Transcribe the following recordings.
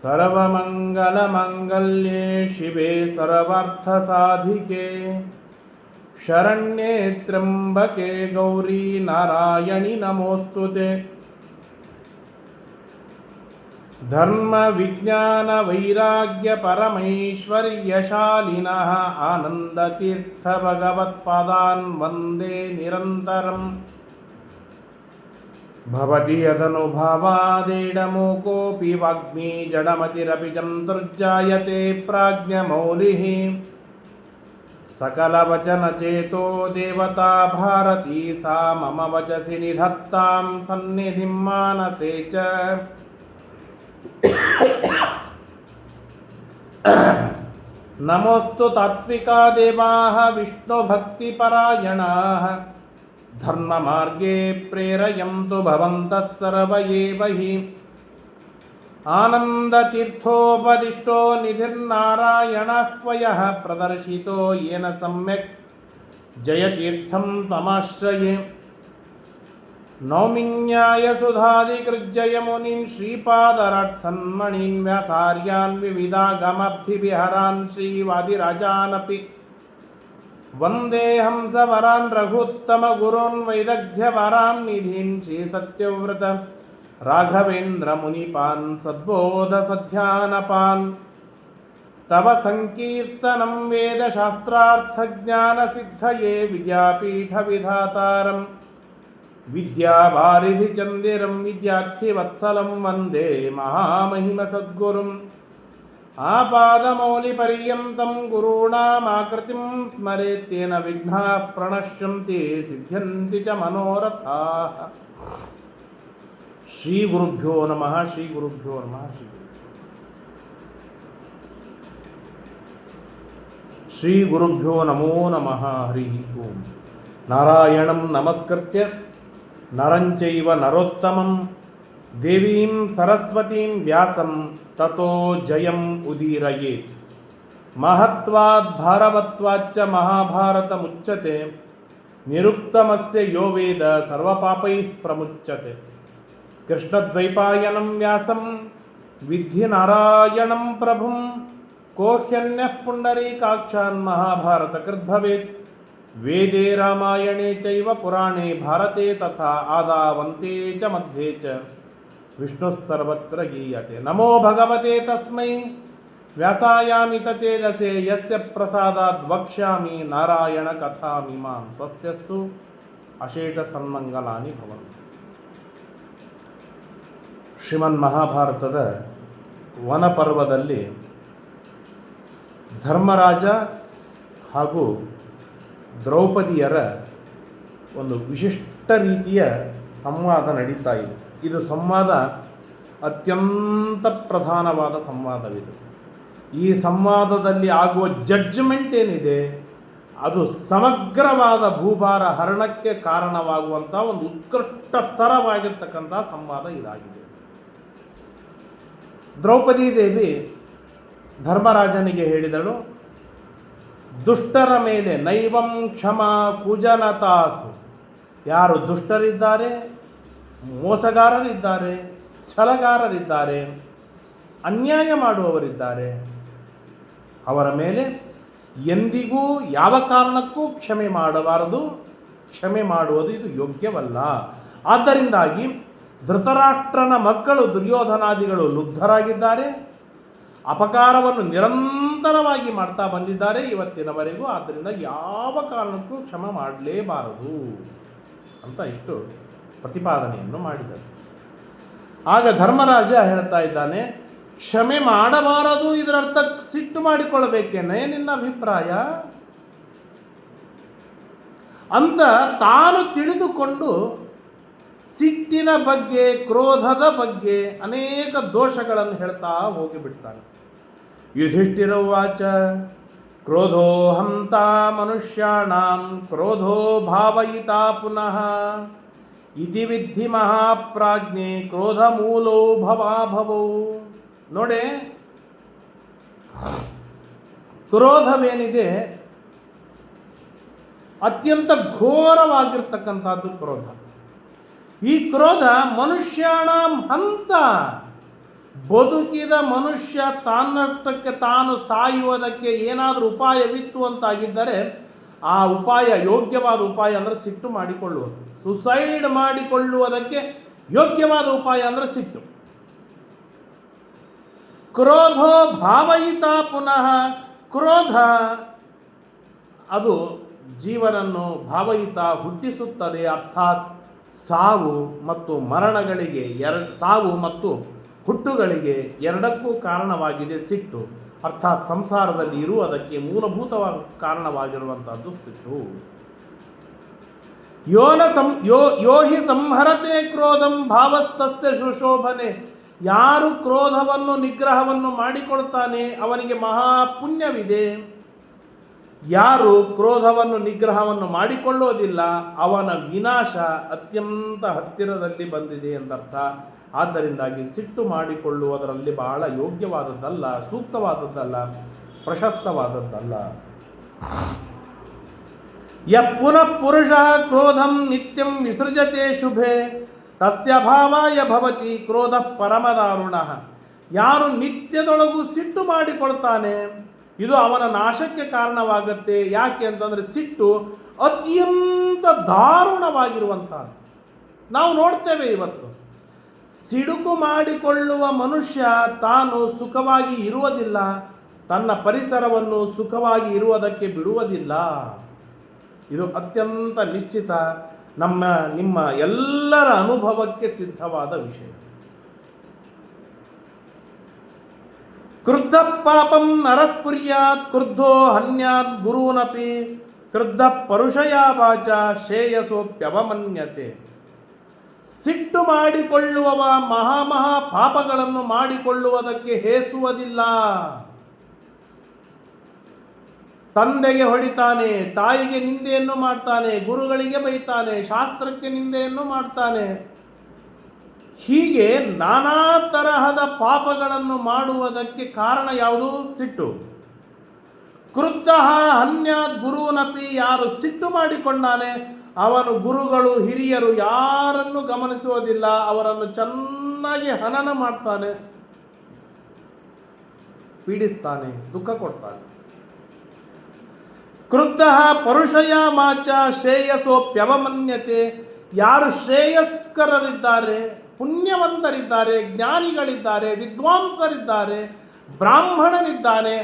सर्वमङ्गलमङ्गल्ये शिवे सर्वार्थसाधिके शरण्ये त्र्यम्बके गौरी नारायणि नमोऽस्तु ते। धर्मविज्ञानवैराग्यपरमैश्वर्यशालिनः आनन्दतीर्थभगवत्पादान् वन्दे निरन्तरम् भवति यदनुभावादेडमूकोऽपि वाग्मी जडमतिरपि चन्तुर्जायते प्राज्ञमौलिः। सकलवचनचेतो देवता भारती सा मम वचसि निधत्तां सन्निधिं मानसे च। नमोऽस्तु तात्विका देवाः विष्णुभक्तिपरायणाः। धर्ममार्गे प्रेरयन्तु भवन्तः सर्व एव हि आनन्दतीर्थोपदिष्टो निधिर्नारायणः वयः प्रदर्शितो येन सम्यक्। जयतीर्थं तमाश्रये। नौमिन्यायसुधादिकृज्जयमुनीन् श्रीपादराट्सन्मणीन् व्यासार्यान् विविधागमब्धिविहरान् श्रीवादिराजानपि। వందేహం సవరాన్ రఘుత్తమ గురోన్ వైదగ్ధ్యవరాం నిధీంషి సత్యవ్రత రాఘవేంద్ర మునిపాన్ సద్బోధ సధ్యానపాన్ తవ సంకీర్తనం వేదశాస్త్రార్థజ్ఞానసిద్ధయే విద్యాపీఠవిధాతారం విద్యాభారిధి చందిరం విద్యార్థివత్సలం వందే మహామహిమ సద్గురుం ఆపాదమౌలిపర్యంతం గురూణామాకృతిం స్మరేత్తేన విఘ్నా ప్రణశ్యంతి సిద్ధ్యంతి చ మనోరథా శ్రీ గురుభ్యో నమ శ్రీ గురుభ్యో నమ శ్రీ శ్రీ గురుభ్యో నమో నమ హరి ఓం నారాయణం నమస్కృత్య నరం చైవ నరోత్తమం దేవీం సరస్వతీం వ్యాసం ततो जयम् उदीरयेत्। महत्वात् भारवत्वाच्च महाभारतमुच्यते। निरुक्तमस्य यो वेद सर्वपापैः प्रमुच्यते। कृष्णद्वैपायनं व्यासं विद्धि नारायणं प्रभुं को ह्यन्यः पुण्डरीकाक्षान् महाभारतकृद्भवेत्। वेदे रामायणे चैव पुराणे भारते तथा आदावन्ते च मध्ये च। ವಿಷ್ಣು ಸರ್ವತ್ರ ಗೀಯತೆ. ನಮೋ ಭಗವತೆ ತಸ್ಮೈ. ವ್ಯಾಸಾಯಾಮಿ ತೇಜಸೆ ಯಸ್ಯ ಪ್ರಸಾದಾದ್ ವಕ್ಷ್ಯಾಮಿ ನಾರಾಯಣ ಕಥಾಮಿ ಮಾಂ ಸ್ವಸ್ತ್ಯಸ್ತು. ಅಶೇಷ ಸನ್ಮಂಗಲಾನಿ ಶ್ರೀಮನ್ ಮಹಾಭಾರತದ ವನಪರ್ವದಲ್ಲಿ ಧರ್ಮರಾಜ ಹಾಗೂ ದ್ರೌಪದಿಯರ ಒಂದು ವಿಶಿಷ್ಟ ರೀತಿಯ ಸಂವಾದ ನಡೀತಾ ಇದೆ. ಇದು ಸಂವಾದ ಅತ್ಯಂತ ಪ್ರಧಾನವಾದ ಸಂವಾದವಿದು. ಈ ಸಂವಾದದಲ್ಲಿ ಆಗುವ ಜಡ್ಜ್ಮೆಂಟ್ ಏನಿದೆ, ಅದು ಸಮಗ್ರವಾದ ಭೂಭಾರ ಹರಣಕ್ಕೆ ಕಾರಣವಾಗುವಂಥ ಒಂದು ಉತ್ಕೃಷ್ಟತರವಾಗಿರ್ತಕ್ಕಂಥ ಸಂವಾದ ಇದಾಗಿದೆ. ದ್ರೌಪದಿ ದೇವಿ ಧರ್ಮರಾಜನಿಗೆ ಹೇಳಿದಳು, ದುಷ್ಟರ ಮೇಲೆ ನೈವಂ ಕ್ಷಮ ಕುಜನತಾಸು ಯಾರು ದುಷ್ಟರಿದ್ದಾರೆ ಮೋಸಗಾರರಿದ್ದಾರೆ, ಛಲಗಾರರಿದ್ದಾರೆ, ಅನ್ಯಾಯ ಮಾಡುವವರಿದ್ದಾರೆ. ಅವರ ಮೇಲೆ ಎಂದಿಗೂ ಯಾವ ಕಾರಣಕ್ಕೂ ಕ್ಷಮೆ ಮಾಡಬಾರದು. ಕ್ಷಮೆ ಮಾಡುವುದು ಇದು ಯೋಗ್ಯವಲ್ಲ. ಆದ್ದರಿಂದಾಗಿ ಧೃತರಾಷ್ಟ್ರನ ಮಕ್ಕಳು, ದುರ್ಯೋಧನಾದಿಗಳು ಲುಬ್ಧರಾಗಿದ್ದಾರೆ. ಅಪಕಾರವನ್ನು ನಿರಂತರವಾಗಿ ಮಾಡ್ತಾ ಬಂದಿದ್ದಾರೆ ಇವತ್ತಿನವರೆಗೂ. ಆದ್ದರಿಂದ ಯಾವ ಕಾರಣಕ್ಕೂ ಕ್ಷಮ ಮಾಡಲೇಬಾರದು ಅಂತ ಇಷ್ಟು. ಪ್ರತಿಪಾದನೆಯನ್ನು ಮಾಡಿದರು. ಆಗ ಧರ್ಮರಾಜ ಹೇಳ್ತಾ ಇದ್ದಾನೆ, ಕ್ಷಮೆ ಮಾಡಬಾರದು ಇದರರ್ಥ ಸಿಟ್ಟು ಮಾಡಿಕೊಳ್ಳಬೇಕೇನೆ, ನಿನ್ನ ಅಭಿಪ್ರಾಯ? ಅಂತ ತಾನು ತಿಳಿದುಕೊಂಡು, ಸಿಟ್ಟಿನ ಬಗ್ಗೆ, ಕ್ರೋಧದ ಬಗ್ಗೆ ಅನೇಕ ದೋಷಗಳನ್ನು ಹೇಳ್ತಾ ಹೋಗಿಬಿಡ್ತಾನೆ. ಯುಧಿಷ್ಠಿರವಾಚ ಕ್ರೋಧೋ ಹಂತ ಮನುಷ್ಯಾಣಾಂ, ಕ್ರೋಧೋ ಭಾವಯಿತಾ ಪುನಃ ಇತಿ ವಿಧಿ ಮಹಾಪ್ರಾಜ್ಞೆ ಕ್ರೋಧ ಮೂಲೋ ಭವಾಭವೋ. ನೋಡೆ, ಕ್ರೋಧವೇನಿದೆ, ಅತ್ಯಂತ ಘೋರವಾಗಿರ್ತಕ್ಕಂಥದ್ದು ಕ್ರೋಧ. ಈ ಕ್ರೋಧ ಮನುಷ್ಯಾಣ ಹಂತ, ಬದುಕಿದ ಮನುಷ್ಯ ತಾನಷ್ಟಕ್ಕೆ ತಾನು ಸಾಯುವುದಕ್ಕೆ ಏನಾದರೂ ಉಪಾಯವಿತ್ತು ಅಂತಾಗಿದ್ದರೆ ಆ ಉಪಾಯ, ಯೋಗ್ಯವಾದ ಉಪಾಯ ಅಂದರೆ ಸಿಟ್ಟು ಮಾಡಿಕೊಳ್ಳುವುದು. ಸುಸೈಡ್ ಮಾಡಿಕೊಳ್ಳುವುದಕ್ಕೆ ಯೋಗ್ಯವಾದ ಉಪಾಯ ಅಂದರೆ ಸಿಟ್ಟು. ಕ್ರೋಧೋ ಭಾವಯಿತ ಪುನಃ, ಕ್ರೋಧ ಅದು ಜೀವನನ್ನು ಭಾವಯಿತ ಹುಟ್ಟಿಸುತ್ತದೆ, ಅರ್ಥಾತ್ ಸಾವು ಮತ್ತು ಮರಣಗಳಿಗೆ ಎರಡು, ಸಾವು ಮತ್ತು ಹುಟ್ಟುಗಳಿಗೆ ಎರಡಕ್ಕೂ ಕಾರಣವಾಗಿದೆ ಸಿಟ್ಟು. ಅರ್ಥಾತ್ ಸಂಸಾರದಲ್ಲಿ ಇರುವುದಕ್ಕೆ ಮೂಲಭೂತವಾಗಿ ಕಾರಣವಾಗಿರುವಂಥದ್ದು ಸಿಟ್ಟು. ಯೋನ ಸಂ, ಯೋ ಯೋ ಹಿ ಸಂಹರತೆ ಕ್ರೋಧಂ ಭಾವಸ್ತಸ್ಯ ಸುಶೋಭನೆ ಯಾರು ಕ್ರೋಧವನ್ನು, ನಿಗ್ರಹವನ್ನು ಮಾಡಿಕೊಳ್ತಾನೆ ಅವನಿಗೆ ಮಹಾಪುಣ್ಯವಿದೆ ಯಾರು ಕ್ರೋಧವನ್ನು, ನಿಗ್ರಹವನ್ನು ಮಾಡಿಕೊಳ್ಳೋದಿಲ್ಲ, ಅವನ ವಿನಾಶ ಅತ್ಯಂತ ಹತ್ತಿರದಲ್ಲಿ ಬಂದಿದೆ ಎಂದರ್ಥ. ಆದ್ದರಿಂದಾಗಿ ಸಿಟ್ಟು ಮಾಡಿಕೊಳ್ಳುವುದರಲ್ಲಿ ಬಹಳ ಯೋಗ್ಯವಾದದ್ದಲ್ಲ, ಸೂಕ್ತವಾದದ್ದಲ್ಲ, ಪ್ರಶಸ್ತವಾದದ್ದಲ್ಲ. ಯ ಪುನಃ ಪುರುಷ ಕ್ರೋಧಂ ನಿತ್ಯಂ ವಿಸೃಜತೆ ಶುಭೆ, ತಸ್ಯ ಭಾವಾಯ ಭವತಿ ಕ್ರೋಧ ಪರಮದಾರುಣ. ಯಾರು ನಿತ್ಯದೊಳಗೂ ಸಿಟ್ಟು ಮಾಡಿಕೊಳ್ತಾನೆ ಇದು ಅವನ ನಾಶಕ್ಕೆ ಕಾರಣವಾಗುತ್ತೆ. ಯಾಕೆ ಅಂತಂದರೆ ಸಿಟ್ಟು ಅತ್ಯಂತ ದಾರುಣವಾಗಿರುವಂಥದ್ದು. ನಾವು ನೋಡ್ತೇವೆ ಇವತ್ತು. ಸಿಡುಕು ಮಾಡಿಕೊಳ್ಳುವ ಮನುಷ್ಯ ತಾನು ಸುಖವಾಗಿ ಇರುವುದಿಲ್ಲ. ತನ್ನ ಪರಿಸರವನ್ನು ಸುಖವಾಗಿ ಇರುವುದಕ್ಕೆ ಬಿಡುವುದಿಲ್ಲ. ಇದು ಅತ್ಯಂತ ನಿಶ್ಚಿತ ನಮ್ಮ, ನಿಮ್ಮ ಎಲ್ಲರ ಅನುಭವಕ್ಕೆ ಸಿದ್ಧವಾದ ವಿಷಯ. ಕ್ರುದ್ಧ ಪಾಪಂ ನರಃ ಕುರ್ಯಾತ್ ಕ್ರುದ್ಧೋ ಹನ್ಯಾತ್ ಗುರೂನಪಿ ಕ್ರುದ್ಧ ಪರುಷಯ ವಾಚ ಶ್ರೇಯಸೋಪ್ಯವಮನ್ಯತೆ ಸಿಟ್ಟು ಮಾಡಿಕೊಳ್ಳುವವ ಮಹಾಮಹಾ ಮಹಾ ಪಾಪಗಳನ್ನು ಮಾಡಿಕೊಳ್ಳುವುದಕ್ಕೆ ಹೇಸುವುದಿಲ್ಲ. ತಂದೆಗೆ ಹೊಡಿತಾನೆ, ತಾಯಿಗೆ ನಿಂದೆಯನ್ನು ಮಾಡ್ತಾನೆ, ಗುರುಗಳಿಗೆ ಬೈತಾನೆ, ಶಾಸ್ತ್ರಕ್ಕೆ ನಿಂದೆಯನ್ನು ಮಾಡ್ತಾನೆ. ಹೀಗೆ ನಾನಾ ತರಹದ ಪಾಪಗಳನ್ನು ಮಾಡುವುದಕ್ಕೆ ಕಾರಣ ಯಾವುದು? ಸಿಟ್ಟು. ಕೃತಃ ಅನ್ಯ ಗುರುನಪಿ ಯಾರು ಸಿಟ್ಟು ಮಾಡಿಕೊಂಡಾನೆ, ಅವನು ಗುರುಗಳು ಹಿರಿಯರು ಯಾರನ್ನು ಗಮನಿಸುವುದಿಲ್ಲ, ಅವರನ್ನು ಚೆನ್ನಾಗಿ ಹನನ ಮಾಡ್ತಾನೆ, ಪೀಡಿಸ್ತಾನೆ, ದುಃಖ ಕೊಡ್ತಾನೆ. ಕೃತಃ ಪರುಷಯ ಮಾಚ ಶ್ರೇಯಸೋಪ್ಯವಮನ್ಯತೆ ಯಾರು ಶ್ರೇಯಸ್ಕರರಿದ್ದಾರೆ ಪುಣ್ಯವಂತರಿದ್ದಾರೆ ಜ್ಞಾನಿಗಳಿದ್ದಾರೆ, ವಿದ್ವಾಂಸರಿದ್ದಾರೆ, ಬ್ರಾಹ್ಮಣನಿದ್ದಾನೆ.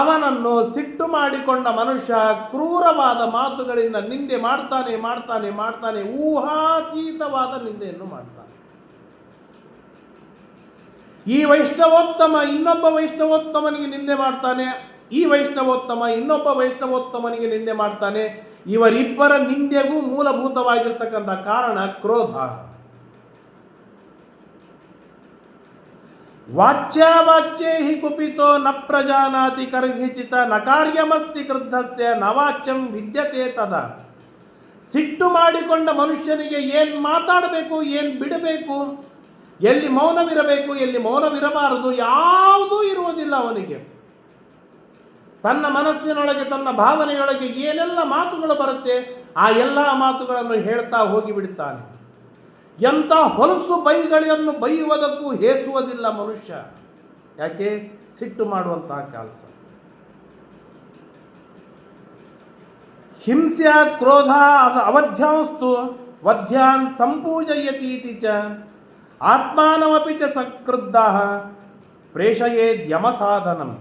ಅವನನ್ನು ಸಿಟ್ಟು ಮಾಡಿಕೊಂಡ ಮನುಷ್ಯ ಕ್ರೂರವಾದ ಮಾತುಗಳಿಂದ ನಿಂದೆ ಮಾಡ್ತಾನೆ ಮಾಡ್ತಾನೆ ಮಾಡ್ತಾನೆ, ಊಹಾತೀತವಾದ ನಿಂದೆಯನ್ನು ಮಾಡ್ತಾನೆ. ಈ ವೈಷ್ಣವೋತ್ತಮ ಇನ್ನೊಬ್ಬ ವೈಷ್ಣವೋತ್ತಮನಿಗೆ ನಿಂದೆ ಮಾಡ್ತಾನೆ. ಈ ವೈಷ್ಣವೋತ್ತಮ ಇನ್ನೊಬ್ಬ ವೈಷ್ಣವೋತ್ತಮನಿಗೆ ನಿಂದೆ ಮಾಡ್ತಾನೆ. ಇವರಿಬ್ಬರ ನಿಂದೆಗೂ ಮೂಲಭೂತವಾಗಿರ್ತಕ್ಕಂಥ ಕಾರಣ ಕ್ರೋಧ ವಾಚ್ಯಾವಾಚ್ಯೇ ಹಿ ಕುಪಿತೋ ನ ಪ್ರಜಾನಾತಿ ಕರ್ಹಿಚಿತ ನ ಕಾರ್ಯಮಸ್ತಿ ಕೃದ್ಧಸ್ಯ ನ ವಾಚ್ಯಂ ವಿದ್ಯತೆ ತದ. ಸಿಟ್ಟು ಮಾಡಿಕೊಂಡ ಮನುಷ್ಯನಿಗೆ ಏನು ಮಾತಾಡಬೇಕು, ಏನು ಬಿಡಬೇಕು, ಎಲ್ಲಿ ಮೌನವಿರಬೇಕು, ಎಲ್ಲಿ ಮೌನವಿರಬಾರದು ಯಾವುದೂ ಇರುವುದಿಲ್ಲ ಅವನಿಗೆ. ತನ್ನ ಮನಸ್ಸಿನೊಳಗೆ, ತನ್ನ ಭಾವನೆಯೊಳಗೆ ಏನೆಲ್ಲ ಮಾತುಗಳು ಬರುತ್ತೆ, ಆ ಎಲ್ಲ ಮಾತುಗಳನ್ನು ಹೇಳ್ತಾ ಹೋಗಿಬಿಡ್ತಾನೆ. ಎಂಥ ಹೊಲಸು ಬೈಗಳನ್ನು ಬೈಯುವುದಕ್ಕೂ ಹೇಸುವುದಿಲ್ಲ ಮನುಷ್ಯ. ಯಾಕೆ? ಸಿಟ್ಟು ಮಾಡುವಂತಹ ಕೆಲಸ. ಹಿಂಸೆ ಕ್ರೋಧ, ಅದು ಅವಧ್ಯಾಂಸ್ತು, ವಧ್ಯಾನ್ ಸಂಪೂಜಯತೀತಿ ಚ. ಆತ್ಮಾನಮಪಿ ಚ ಸಕೃದ್ಧ ಪ್ರೇಷಯೇ ಯಮಸಾಧನಂ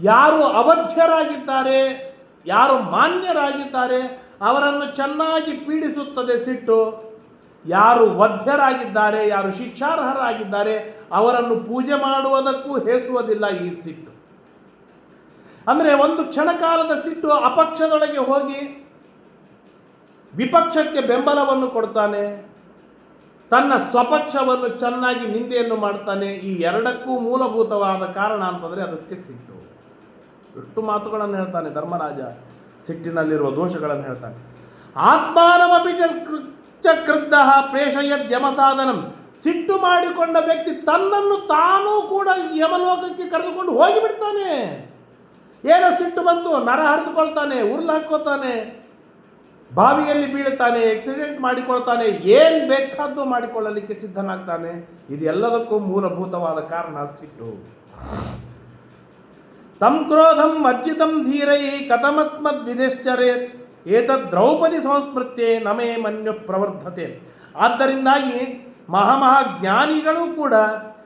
ಯಾರು ಅವಧ್ಯರಾಗಿದ್ದಾರೆ, ಯಾರು ಮಾನ್ಯರಾಗಿದ್ದಾರೆ, ಅವರನ್ನು ಚೆನ್ನಾಗಿ ಪೀಡಿಸುತ್ತದೆ ಸಿಟ್ಟು. ಯಾರು ವಧ್ಯರಾಗಿದ್ದಾರೆ, ಯಾರು ಶಿಕ್ಷಾರ್ಹರಾಗಿದ್ದಾರೆ, ಅವರನ್ನು ಪೂಜೆ ಮಾಡುವುದಕ್ಕೂ ಹೇಸುವುದಿಲ್ಲ ಈ ಸಿಟ್ಟು. ಅಂದರೆ ಒಂದು ಕ್ಷಣಕಾಲದ ಸಿಟ್ಟು ಅಪಕ್ಷದೊಳಗೆ ಹೋಗಿ ವಿಪಕ್ಷಕ್ಕೆ ಬೆಂಬಲವನ್ನು ಕೊಡ್ತಾನೆ, ತನ್ನ ಸ್ವಪಕ್ಷವನ್ನು ಚೆನ್ನಾಗಿ ನಿಂದೆಯನ್ನು ಮಾಡ್ತಾನೆ, ಈ ಎರಡಕ್ಕೂ ಮೂಲಭೂತವಾದ ಕಾರಣ ಅಂತಂದರೆ ಅದಕ್ಕೆ ಸಿಟ್ಟು. ಎಷ್ಟು ಮಾತುಗಳನ್ನು ಹೇಳ್ತಾನೆ ಧರ್ಮರಾಜ, ಸಿಟ್ಟಿನಲ್ಲಿರುವ ದೋಷಗಳನ್ನು ಹೇಳ್ತಾನೆ. ಆತ್ಮಾನಮಪಿ ಚ ಪ್ರೇಷಯ ಚ ಕ್ರುದ್ಧ ಯಮಸಾಧನಂ ಸಿಟ್ಟು ಮಾಡಿಕೊಂಡ ವ್ಯಕ್ತಿ ತನ್ನನ್ನು ತಾನೂ ಕೂಡ ಯಮಲೋಕಕ್ಕೆ ಕರೆದುಕೊಂಡು ಹೋಗಿಬಿಡ್ತಾನೆ. ಏನೋ ಸಿಟ್ಟು ಬಂತು, ನರ ಹರಿದುಕೊಳ್ತಾನೆ ಉರುಳು ಹಾಕೋತಾನೆ ಬಾವಿಯಲ್ಲಿ ಬೀಳುತ್ತಾನೆ ಆಕ್ಸಿಡೆಂಟ್ ಮಾಡಿಕೊಳ್ತಾನೆ, ಏನು ಬೇಕಾದ್ದು ಮಾಡಿಕೊಳ್ಳಲಿಕ್ಕೆ ಸಿದ್ಧನಾಗ್ತಾನೆ. ಇದೆಲ್ಲದಕ್ಕೂ ಮೂಲಭೂತವಾದ ಕಾರಣ ಸಿಟ್ಟು. ತಂ ಕ್ರೋಧಂ ಅರ್ಜಿತಂ ಧೀರೈ ಕಥಮಸ್ಮದ್ ವಿನಿಶ್ಚರೇತ್. ಏತದ್ ದ್ರೌಪದಿ ಸಂಸ್ಮೃತ್ಯೆ ನಮೇ ಮನ್ಯು ಪ್ರವರ್ಧತೆ. ಆದ್ದರಿಂದಾಗಿ ಮಹಾಮಹಾಜ್ಞಾನಿಗಳು ಕೂಡ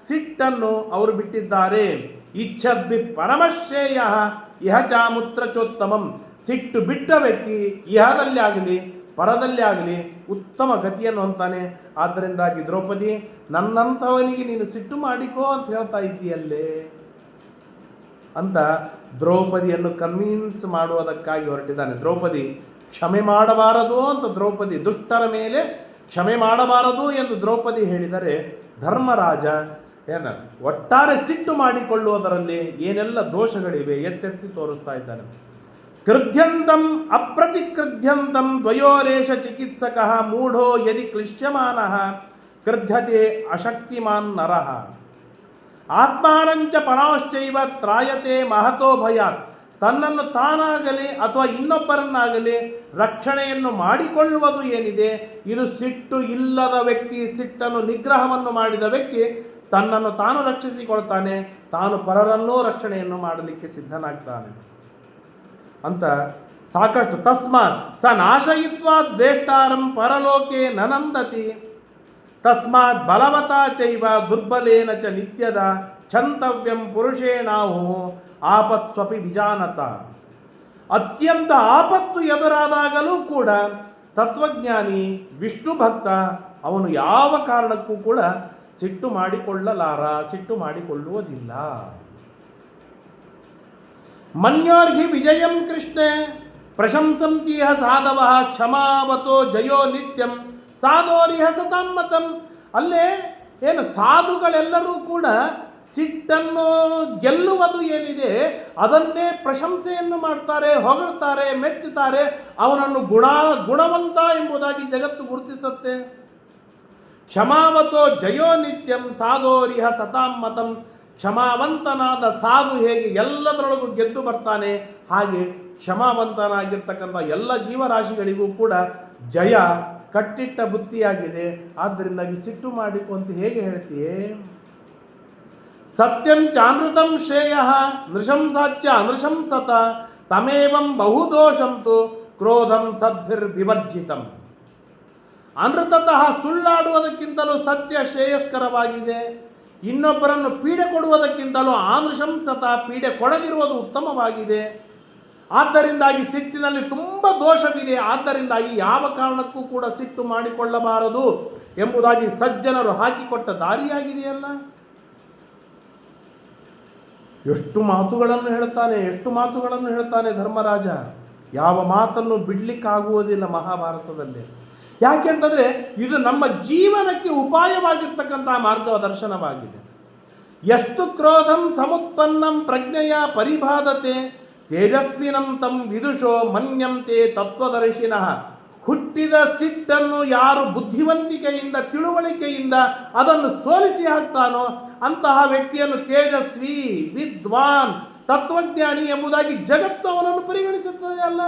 ಸಿಟ್ಟನ್ನು ಅವರು ಬಿಟ್ಟಿದ್ದಾರೆ. ಇಚ್ಛದ್ವಿ ಪರಮಶ್ರೇಯ ಇಹ ಚಾಮುತ್ರಚೋತ್ತಮಂ. ಸಿಟ್ಟು ಬಿಟ್ಟ ವ್ಯಕ್ತಿ ಇಹದಲ್ಲಿ ಆಗಲಿ, ಪರದಲ್ಲಿ ಆಗಲಿ ಉತ್ತಮ ಗತಿಯನ್ನು ಅಂತಾನೆ ಆದ್ದರಿಂದಾಗಿ ದ್ರೌಪದಿ, ನನ್ನಂಥವನಿಗೆ ನೀನು ಸಿಟ್ಟು ಮಾಡಿಕೋ ಅಂತ ಹೇಳ್ತಾ ಇದ್ದೀಯಲ್ಲೇ. ಅಂತ ದ್ರೌಪದಿಯನ್ನು ಕನ್ವಿನ್ಸ್ ಮಾಡುವುದಕ್ಕಾಗಿ ಹೊರಟಿದ್ದಾನೆ. ದ್ರೌಪದಿ, ಕ್ಷಮೆ ಮಾಡಬಾರದು ಅಂತ ದ್ರೌಪದಿ ದುಷ್ಟರ ಮೇಲೆ ಕ್ಷಮೆ ಮಾಡಬಾರದು ಎಂದು ದ್ರೌಪದಿ ಹೇಳಿದರೆ, ಧರ್ಮರಾಜ, ಏನ, ಒಟ್ಟಾರೆ ಸಿಟ್ಟು ಮಾಡಿಕೊಳ್ಳುವುದರಲ್ಲಿ ಏನೆಲ್ಲ ದೋಷಗಳಿವೆ? ಎತ್ತೆತ್ತಿ ತೋರಿಸ್ತಾ ಇದ್ದಾನೆ. ಕೃದ್ಯಂತಂ ಅಪ್ರತಿಕೃಧ್ಯಂತಂ ದ್ವಯೋರೇಷ ಚಿಕಿತ್ಸಕ ಮೂಢೋ ಯದಿ ಕ್ಲಿಶ್ಯಮಾನಃ, ಕೃಧ್ಯತೆ ಅಶಕ್ತಿಮಾನ್ ನರಃ. ಆತ್ಮಾನಂಚ ಪರಾಶ್ಚೈವ ತ್ರಾಯತೆ ಮಹತೋ ಭಯಾತ್. ತನ್ನನ್ನು ತಾನಾಗಲಿ ಅಥವಾ ಇನ್ನೊಬ್ಬರನ್ನಾಗಲಿ ರಕ್ಷಣೆಯನ್ನು ಮಾಡಿಕೊಳ್ಳುವುದು ಏನಿದೆ? ಇದು ಸಿಟ್ಟು ಇಲ್ಲದ ವ್ಯಕ್ತಿ, ಸಿಟ್ಟನ್ನು ನಿಗ್ರಹವನ್ನು ಮಾಡಿದ ವ್ಯಕ್ತಿ ತನ್ನನ್ನು ತಾನು ರಕ್ಷಿಸಿಕೊಳ್ತಾನೆ, ತಾನು ಪರರನ್ನೂ ರಕ್ಷಣೆಯನ್ನು ಮಾಡಲಿಕ್ಕೆ ಸಿದ್ಧನಾಗ್ತಾನೆ. ಅಂತ ಸಾಕಷ್ಟು ತಸ್ಮಾತ್ ಸ ನಾಶಯಿತ್ವಾ ದ್ವೇಷ್ಟಾರಂ ಪರಲೋಕೆ ನನಂದತಿ ತಸ್ಮಾತ್ ಬಲವತಾ ಚೈವ ದುರ್ಬಲೇನ ಚ ನಿತ್ಯದ ಛಂತವ್ಯಂ ಪುರುಷೇಣಾಹು ಆಪತ್ಸ್ವಪಿ ವಿಜಾನತ. ಅತ್ಯಂತ ಆಪತ್ತು ಎದುರಾದಾಗಲೂ ಕೂಡ ತತ್ವಜ್ಞಾನಿ ವಿಷ್ಣು ಭಕ್ತ ಅವನು ಯಾವ ಕಾರಣಕ್ಕೂ ಕೂಡ ಸಿಟ್ಟು ಮಾಡಿಕೊಳ್ಳಲಾರ, ಸಿಟ್ಟು ಮಾಡಿಕೊಳ್ಳುವುದಿಲ್ಲ. ಮನ್ಯೋರ್ಹಿ ವಿಜಯಂ ಕೃಷ್ಣ ಪ್ರಶಂಸಂತೀಹ ಸಾಧವ ಕ್ಷಮಾವತೋ ಜಯೋ ನಿತ್ಯಂ ಸಾಧೋರಿಹ ಸತಾಮತಂ ಅಲ್ಲೇ ಏನು ಸಾಧುಗಳೆಲ್ಲರೂ ಕೂಡ ಸಿಟ್ಟನ್ನು ಗೆಲ್ಲುವುದು ಏನಿದೆ, ಅದನ್ನೇ ಪ್ರಶಂಸೆಯನ್ನು ಮಾಡ್ತಾರೆ, ಹೊಗಳ್ತಾರೆ, ಮೆಚ್ಚುತ್ತಾರೆ. ಅವನನ್ನು ಗುಣ, ಗುಣವಂತ ಎಂಬುದಾಗಿ ಜಗತ್ತು ಗುರುತಿಸುತ್ತೆ. ಕ್ಷಮಾವತೋ ಜಯೋ ನಿತ್ಯಂ ಸಾಧೋರಿಹ ಸತಾಮತಂ ಕ್ಷಮಾವಂತನಾದ ಸಾಧು ಹೇಗೆ ಎಲ್ಲದರೊಳಗೂ ಗೆದ್ದು ಬರ್ತಾನೆ, ಹಾಗೆ ಕ್ಷಮಾವಂತನಾಗಿರ್ತಕ್ಕಂಥ ಎಲ್ಲ ಜೀವರಾಶಿಗಳಿಗೂ ಕೂಡ ಜಯ ಕಟ್ಟಿಟ್ಟ ಬುತ್ತಿಯಾಗಿದೆ. ಆದ್ದರಿಂದಾಗಿ ಸಿಟ್ಟು ಮಾಡಿಕೊ ಅಂತ ಹೇಗೆ ಹೇಳ್ತೀಯೇ? ಸತ್ಯಂ ಚಾನೃತಂ ಶ್ರೇಯ ನೃಶಂಸಾಚ್ಯ ಅನೃಶಂಸತ ತಮೇವಂ ಬಹುದೋಷಂ ದೋಷಂತು ಕ್ರೋಧಂ ಸದ್ಭಿರ್ವಿವರ್ಜಿತಂ ಅನೃತತಃ ಸುಳ್ಳಾಡುವುದಕ್ಕಿಂತಲೂ ಸತ್ಯ ಶ್ರೇಯಸ್ಕರವಾಗಿದೆ. ಇನ್ನೊಬ್ಬರನ್ನು ಪೀಡೆ ಕೊಡುವುದಕ್ಕಿಂತಲೂ ಆನೃಶಂಸತ ಪೀಡೆ ಕೊಡದಿರುವುದು ಉತ್ತಮವಾಗಿದೆ. ಆದ್ದರಿಂದಾಗಿ ಸಿಟ್ಟಿನಲ್ಲಿ ತುಂಬ ದೋಷವಿದೆ. ಆದ್ದರಿಂದಾಗಿ ಯಾವ ಕಾರಣಕ್ಕೂ ಕೂಡ ಸಿಟ್ಟು ಮಾಡಿಕೊಳ್ಳಬಾರದು ಎಂಬುದಾಗಿ ಸಜ್ಜನರು ಹಾಕಿಕೊಟ್ಟ ದಾರಿಯಾಗಿದೆಯಲ್ಲ? ಎಷ್ಟು ಮಾತುಗಳನ್ನು ಹೇಳ್ತಾನೆ ಎಷ್ಟು ಮಾತುಗಳನ್ನು ಹೇಳ್ತಾನೆ ಧರ್ಮರಾಜ? ಯಾವ ಮಾತನ್ನು ಬಿಡ್ಲಿಕ್ಕಾಗುವುದಿಲ್ಲ ಮಹಾಭಾರತದಲ್ಲಿ. ಯಾಕೆಂತಂದರೆ ಇದು ನಮ್ಮ ಜೀವನಕ್ಕೆ ಉಪಾಯವಾಗಿರ್ತಕ್ಕಂಥ ಮಾರ್ಗದರ್ಶನವಾಗಿದೆ ಎಷ್ಟು ಕ್ರೋಧಂ ಸಮುತ್ಪನ್ನಂ ಪ್ರಜ್ಞೆಯ ಪರಿಬಾಧತೆ ತೇಜಸ್ವಿನಂ ತಂ ವಿದುಷೋ ಮನ್ಯಂತೆ ತತ್ವದರ್ಶಿನಃ. ಹುಟ್ಟಿದ ಸಿಟ್ಟನ್ನು ಯಾರು ಬುದ್ಧಿವಂತಿಕೆಯಿಂದ, ತಿಳುವಳಿಕೆಯಿಂದ ಅದನ್ನು ಸೋಲಿಸಿ ಹಾಕ್ತಾನೋ ಅಂತಹ ವ್ಯಕ್ತಿಯನ್ನು ತೇಜಸ್ವಿ, ವಿದ್ವಾನ್, ತತ್ವಜ್ಞಾನಿ ಎಂಬುದಾಗಿ ಜಗತ್ತು ಅವನನ್ನು ಪರಿಗಣಿಸುತ್ತದೆ ಅಲ್ಲ?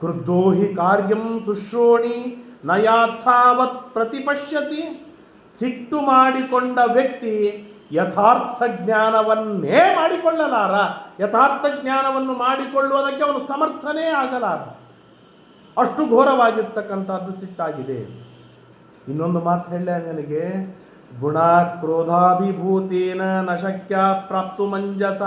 ಕ್ರುದ್ಧೋ ಹಿ ಕಾರ್ಯಂ ಸುಶ್ರೋಣಿ ನಯಾಥಾವತ್ ಪ್ರತಿಪಶ್ಯತಿ. ಸಿಟ್ಟು ಮಾಡಿಕೊಂಡ ವ್ಯಕ್ತಿ ಯಥಾರ್ಥ ಜ್ಞಾನವನ್ನೇ ಮಾಡಿಕೊಳ್ಳಲಾರ. ಯಥಾರ್ಥ ಜ್ಞಾನವನ್ನು ಮಾಡಿಕೊಳ್ಳುವುದಕ್ಕೆ ಅವನು ಸಮರ್ಥನೇ ಆಗಲಾರ. ಅಷ್ಟು ಘೋರವಾಗಿರ್ತಕ್ಕಂಥದ್ದು ಸಿಟ್ಟಾಗಿದೆ. ಇನ್ನೊಂದು ಮಾತು ಹೇಳಲೇ ನನಗೆ, ಗುಣ ಕ್ರೋಧಾಭಿಭೂತೇನ ನಶಕ್ಯ ಶಕ್ಯ ಪ್ರಾಪ್ತು ಮಂಜಸ.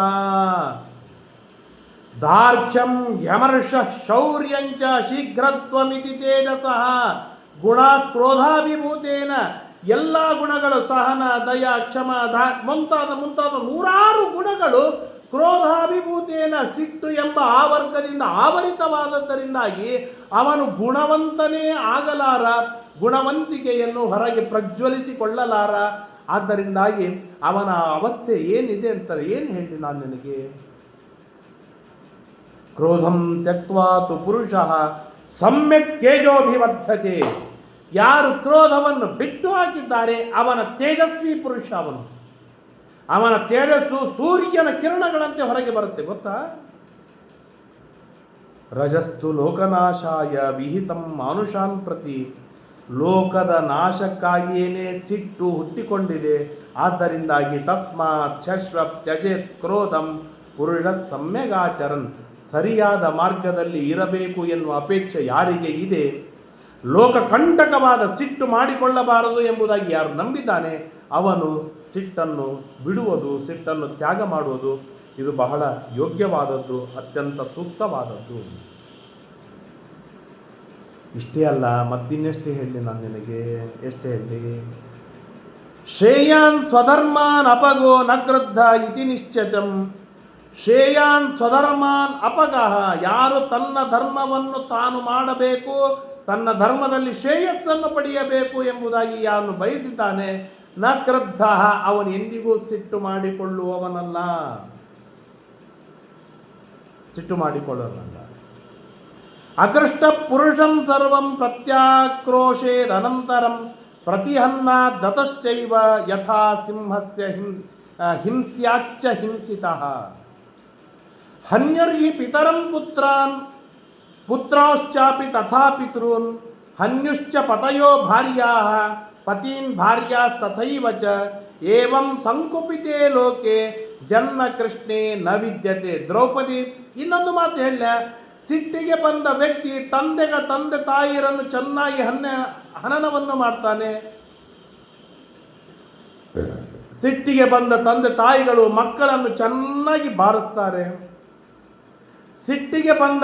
ದಾರ್ಢ್ಯಂ ಯಮರ್ಷ ಶೌರ್ಯಂಚ ಶೀಘ್ರತ್ವಮಿತಿ ತೇಜಸಃ. ಗುಣ ಕ್ರೋಧಾಭಿಭೂತೇನ ಎಲ್ಲ ಗುಣಗಳು, ಸಹನ, ದಯ, ಕ್ಷಮ ಮುಂತಾದ ಮುಂತಾದ ನೂರಾರು ಗುಣಗಳು ಕ್ರೋಧಾಭಿಭೂತೇನ ಸಿಟ್ಟು ಎಂಬ ಆವರ್ಗದಿಂದ ಆವರಿತವಾದದ್ದರಿಂದಾಗಿ ಅವನು ಗುಣವಂತನೇ ಆಗಲಾರ, ಗುಣವಂತಿಕೆಯನ್ನು ಹೊರಗೆ ಪ್ರಜ್ವಲಿಸಿಕೊಳ್ಳಲಾರ. ಆದ್ದರಿಂದಾಗಿ ಅವನ ಅವಸ್ಥೆ ಏನಿದೆ ಅಂತಾರೆ ಏನು ಹೇಳಿ ನಾನು ನಿನಗೆ? ಕ್ರೋಧಂ ತು ಪುರುಷ, ಸಮ್ಯಕ್ ತೇಜೋಭಿವರ್ಧತೆ ಯಾರು ಕ್ರೋಧವನ್ನು ಬಿಟ್ಟು ಹಾಕಿದ್ದಾರೆ, ಅವನ ತೇಜಸ್ವಿ ಪುರುಷ ಅವನು. ಅವನ ತೇಜಸ್ಸು ಸೂರ್ಯನ ಕಿರಣಗಳಂತೆ ಹೊರಗೆ ಬರುತ್ತೆ, ಗೊತ್ತಾ? ರಜಸ್ತು ಲೋಕನಾಶಾಯ ವಿಹಿತಂ ಮಾನುಷಾನ್ ಪ್ರತಿ. ಲೋಕದ ನಾಶಕ್ಕಾಗಿಯೇನೇ ಸಿಟ್ಟು ಹುಟ್ಟಿಕೊಂಡಿದೆ, ಆದ್ದರಿಂದಾಗಿ ತಸ್ಮಾತ್ ಶಶ್ವ ತ್ಯಜೇತ್ ಕ್ರೋಧಂ ಪುರುಷ ಸಮ್ಯಗಾಚರನ್. ಸರಿಯಾದ ಮಾರ್ಗದಲ್ಲಿ ಇರಬೇಕು ಎನ್ನುವ ಅಪೇಕ್ಷೆ ಯಾರಿಗೆ ಇದೆ? ಲೋಕಕಂಟಕವಾದ ಸಿಟ್ಟು ಮಾಡಿಕೊಳ್ಳಬಾರದು ಎಂಬುದಾಗಿ ಯಾರು ನಂಬಿದ್ದಾನೆ, ಅವನು ಸಿಟ್ಟನ್ನು ಬಿಡುವುದು, ಸಿಟ್ಟನ್ನು ತ್ಯಾಗ ಮಾಡುವುದು, ಇದು ಬಹಳ ಯೋಗ್ಯವಾದದ್ದು, ಅತ್ಯಂತ ಸೂಕ್ತವಾದದ್ದು. ಇಷ್ಟೇ ಅಲ್ಲ, ಮತ್ತಿನ್ನೆಷ್ಟು ಹೇಳಿ ನಾನು ನಿನಗೆ? ಎಷ್ಟು ಹೇಳಿ? ಶ್ರೇಯಾನ್ ಸ್ವಧರ್ಮಾನ್ ಅಪಗೋ ನಗ್ರದ್ಧ ಇತಿ ನಿಶ್ಚಿತಂ. ಶ್ರೇಯಾನ್ ಸ್ವಧರ್ಮಾನ್ ಅಪಗಹ, ಯಾರು ತನ್ನ ಧರ್ಮವನ್ನು ತಾನು ಮಾಡಬೇಕು ತನ್ನ ಧರ್ಮದಲ್ಲಿ ಶ್ರೇಯಸ್ಸನ್ನು ಪಡೆಯಬೇಕು ಎಂಬುದಾಗಿ ಯಾರು ಬಯಸಿದ್ದಾನೆ? ನ ಕ್ರದ್ಧ ಅವನು ಎಂದಿಗೂ ಸಿಟ್ಟು ಮಾಡಿಕೊಳ್ಳುವವನಲ್ಲ. ಸಿಟ್ಟು ಮಾಡಿಕೊಳ್ಳೋನಲ್ಲ ಅಕೃಷ್ಟ ಪುರುಷಂ ಸರ್ವಂ ಪ್ರತ್ಯಾಕ್ರೋಶೇದನಂತರಂ ಪ್ರತಿಹನ್ನ ದತಶ್ಚೈವ ಯಥಾ ಸಿಂಹಸ್ಯ ಹಿಂ ಹಿಂಸ್ಯಾಚ್ಚ ಹಿಂಸಿತಃ. ಹನ್ಯರ್ಹಿ ಪಿತರಂ ಪುತ್ರಾನ್ ಪುತ್ರಾಶ್ಚಾಪಿ ತಥಾ ಪಿತೃನ್ ಹನ್ಯುಶ್ಚ ಪತಯೋ ಭಾರ್ಯಾ ಪತೀನ್ ಭಾರ್ಯಾಸ್ತಥೈವ ಚ, ಏವಂ ಸಂಕುಪಿತೆ ಲೋಕೆ, ಜನ್ಮ ಕೃಷ್ಣೆ ನ ವಿದ್ಯತೆ. ದ್ರೌಪದಿ ಇನ್ನೊಂದು ಮಾತು ಹೇಳ ಸಿಟ್ಟಿಗೆ ಬಂದ ವ್ಯಕ್ತಿ ತಂದೆಗ ತಂದೆ ತಾಯಿಯರನ್ನು ಚೆನ್ನಾಗಿ ಹನ್ನ, ಹನನವನ್ನು ಮಾಡ್ತಾನೆ. ಸಿಟ್ಟಿಗೆ ಬಂದ ತಂದೆ ತಾಯಿಗಳು ಮಕ್ಕಳನ್ನು ಚೆನ್ನಾಗಿ ಬಾರಿಸ್ತಾರೆ. ಸಿಟ್ಟಿಗೆ ಬಂದ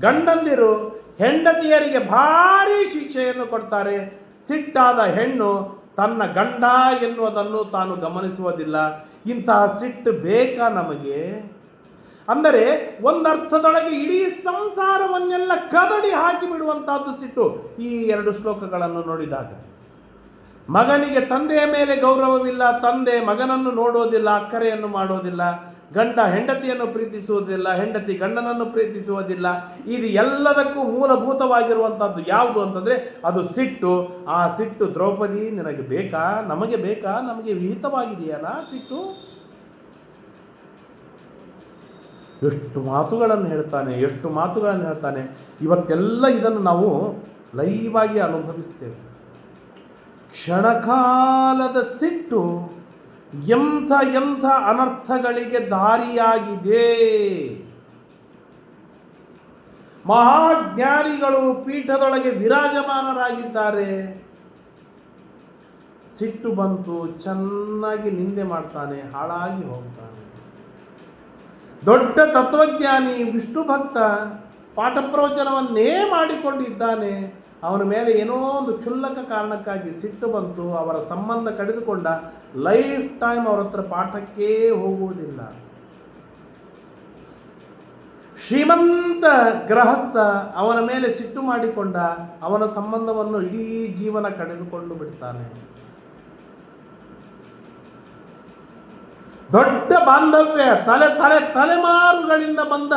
ಗಂಡಂದಿರು ಹೆಂಡತಿಯರಿಗೆ ಭಾರಿ ಶಿಕ್ಷೆಯನ್ನು ಕೊಡ್ತಾರೆ. ಸಿಟ್ಟಾದ ಹೆಣ್ಣು ತನ್ನ ಗಂಡ ಎನ್ನುವುದನ್ನು ತಾನು ಗಮನಿಸುವುದಿಲ್ಲ. ಇಂತಹ ಸಿಟ್ಟು ಬೇಕಾ ನಮಗೆ? ಅಂದರೆ ಒಂದರ್ಥದೊಳಗೆ ಇಡೀ ಸಂಸಾರವನ್ನೆಲ್ಲ ಕದಡಿ ಹಾಕಿ ಬಿಡುವಂತಹದ್ದು ಸಿಟ್ಟು ಈ ಎರಡು ಶ್ಲೋಕಗಳನ್ನು ನೋಡಿದಾಗ. ಮಗನಿಗೆ ತಂದೆಯ ಮೇಲೆ ಗೌರವವಿಲ್ಲ, ತಂದೆ ಮಗನನ್ನು ನೋಡೋದಿಲ್ಲ, ಅಕ್ಕರೆಯನ್ನು ಮಾಡೋದಿಲ್ಲ. ಗಂಡ ಹೆಂಡತಿಯನ್ನು ಪ್ರೀತಿಸುವುದಿಲ್ಲ, ಹೆಂಡತಿ ಗಂಡನನ್ನು ಪ್ರೀತಿಸುವುದಿಲ್ಲ. ಇದು ಎಲ್ಲದಕ್ಕೂ ಮೂಲಭೂತವಾಗಿರುವಂಥದ್ದು ಯಾವುದು ಅಂತಂದರೆ ಅದು ಸಿಟ್ಟು. ಆ ಸಿಟ್ಟು ದ್ರೌಪದಿ, ನಿನಗೆ ಬೇಕಾ? ನಮಗೆ ಬೇಕಾ? ನಮಗೆ ವಿಹಿತವಾಗಿದೆಯಲ್ಲ ಸಿಟ್ಟು? ಎಷ್ಟು ಮಾತುಗಳನ್ನು ಹೇಳ್ತಾನೆ, ಎಷ್ಟು ಮಾತುಗಳನ್ನು ಹೇಳ್ತಾನೆ. ಇವತ್ತೆಲ್ಲ ಇದನ್ನು ನಾವು ಲೈವಾಗಿ ಅನುಭವಿಸ್ತೇವೆ. ಕ್ಷಣಕಾಲದ ಸಿಟ್ಟು ಎಂಥ ಎಂಥ ಅನರ್ಥಗಳಿಗೆ ದಾರಿಯಾಗಿದೆ. ಮಹಾಜ್ಞಾನಿಗಳು ಪೀಠದೊಳಗೆ ವಿರಾಜಮಾನರಾಗಿದ್ದಾರೆ. ಸಿಟ್ಟು ಬಂತು, ಚೆನ್ನಾಗಿ ನಿಂದೆ ಮಾಡ್ತಾನೆ, ಹಾಳಾಗಿ ಹೋಗ್ತಾನೆ. ದೊಡ್ಡ ತತ್ವಜ್ಞಾನಿ ವಿಷ್ಣು ಭಕ್ತ ಪಾಠ ಪ್ರವಚನವನ್ನೇ ಮಾಡಿಕೊಂಡಿದ್ದಾನೆ. ಅವನ ಮೇಲೆ ಏನೋ ಒಂದು ಕ್ಷುಲ್ಲಕ ಕಾರಣಕ್ಕಾಗಿ ಸಿಟ್ಟು ಬಂತು. ಅವರ ಸಂಬಂಧ ಕಡಿದುಕೊಂಡ ಲೈಫ್ ಟೈಮ್ ಅವರ ಹತ್ರ ಪಾಠಕ್ಕೇ ಹೋಗುವುದಿಲ್ಲ. ಶ್ರೀಮಂತ ಗೃಹಸ್ಥ ಅವನ ಮೇಲೆ ಸಿಟ್ಟು ಮಾಡಿಕೊಂಡ ಅವನ ಸಂಬಂಧವನ್ನು ಇಡೀ ಜೀವನ ಕಳೆದುಕೊಂಡು ಬಿಡ್ತಾನೆ. ದೊಡ್ಡ ಬಾಂಧವ್ಯ, ತಲೆ ತಲೆ, ತಲೆಮಾರುಗಳಿಂದ ಬಂದ